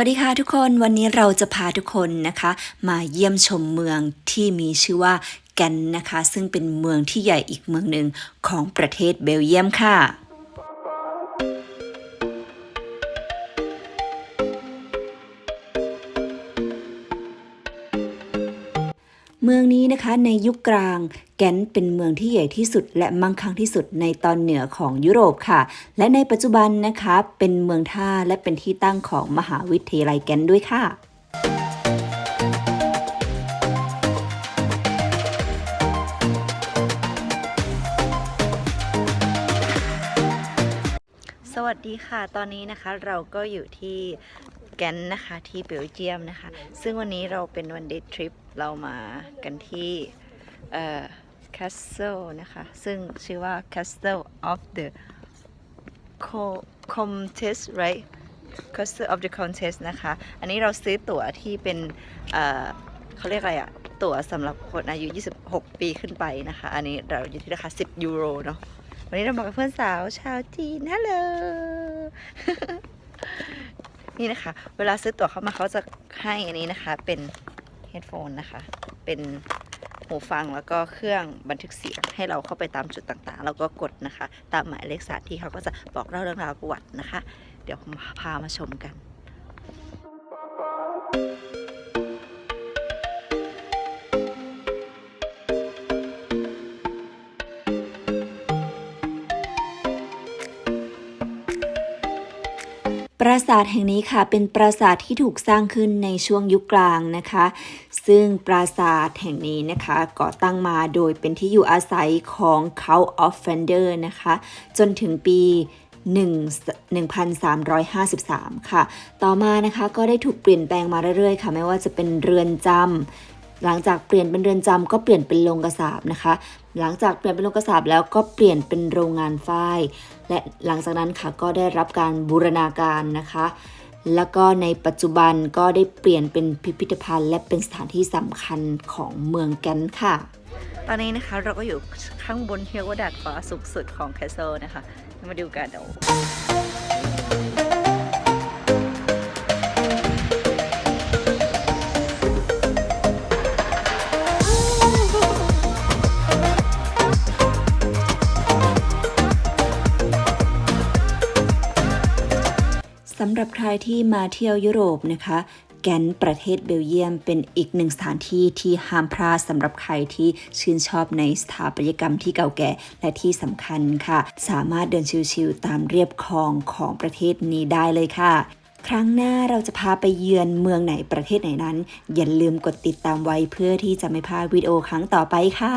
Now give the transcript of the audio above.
วัสดีค่ะทุกคนวันนี้เราจะพาทุกคนนะคะ มาเยี่ยมชมเมืองที่มีชื่อว่าแกนนะคะ ซึ่งเป็นเมืองที่ใหญ่อีกเมืองหนึ่งของประเทศเบลเยียมค่ะ เมืองนี้นะคะในยุคกลาง แกนเป็นเมืองที่ใหญ่ที่สุด และมั่งคั่งที่สุดในตอนเหนือของยุโรปค่ะ และในปัจจุบันนะคะเป็นเมืองท่าและเป็นที่ตั้งของมหาวิทยาลัยแกนด้วยค่ะสวัสดีค่ะ ตอนนี้นะคะเราก็อยู่ที่ แกนนะคะที่เบลเยียมนะคะ ซึ่งวันนี้เราเป็นวันเดย์ทริปเรามากันที่เอ่อ Castle นะคะ ซึ่งชื่อว่า Castle of the Co- Comtesse right Castle of the Comtesse นะคะ อันนี้เราซื้อตั๋วที่เป็นเอ่อเขาเรียกอะไรอะตั๋วสำหรับคนอายุ 26 ปีขึ้นไปนะคะ อันนี้เราอยู่ที่ราคา 10 ยูโรเนาะวันนี้เรามากับเพื่อนสาวชาวจีนฮัลโหล นี่นะคะ เวลาซื้อตั๋วเข้ามาเขาจะให้อันนี้นะคะ เป็นเฮดโฟนนะคะ เป็นหูฟังแล้วก็เครื่องบันทึกเสียงให้เราเข้าไปตามจุดต่างๆ แล้วก็กดนะคะ ตามหมายเลขสถานที่เขาก็จะบอกเล่าเรื่องราวประวัตินะคะ เดี๋ยวผมพามาชมกัน ปราสาทแห่งนี้ค่ะเป็นปราสาทที่ถูกสร้างขึ้นในช่วงยุคกลางนะคะ ซึ่งปราสาทแห่งนี้นะคะก่อตั้งมาโดยเป็นที่อยู่อาศัยของ Count of Fender นะคะ จนถึงปี1 1353 ค่ะ ต่อมานะคะก็ได้ถูกเปลี่ยนแปลงมาเรื่อยๆ ค่ะ ไม่ว่าจะเป็นเรือนจำ หลังจากเปลี่ยนเป็นเรือนจำก็เปลี่ยนเป็นโรงกษาบนะคะ หลังจากเปลี่ยนเป็นโรงกษาบแล้วก็เปลี่ยนเป็นโรงงานฝ้าย และหลังจากนั้นค่ะก็ได้รับการบูรณาการนะคะ แล้วก็ในปัจจุบันก็ได้เปลี่ยนเป็นพิพิธภัณฑ์ และเป็นสถานที่สำคัญของเมืองแกนค่ะ ตอนนี้นะคะเราก็อยู่ข้างบนเฮียว่าดาดฟ้าสูงสุดของแคสเซิลนะคะ มาดูกันเดี๋ยว สำหรับใครที่มาเที่ยวยุโรปนะคะ แกนประเทศเบลเยียมเป็นอีกหนึ่งสถานที่ที่ห้ามพลาดสำหรับใครที่ชื่นชอบในสถาปัตยกรรมที่เก่าแก่และที่สำคัญค่ะ สามารถเดินชิลๆตามเรียบคลองของประเทศนี้ได้เลยค่ะครั้งหน้าเราจะพาไปเยือนเมืองไหนประเทศไหนนั้น อย่าลืมกดติดตามไว้เพื่อที่จะไม่พลาดวิดีโอครั้งต่อไปค่ะ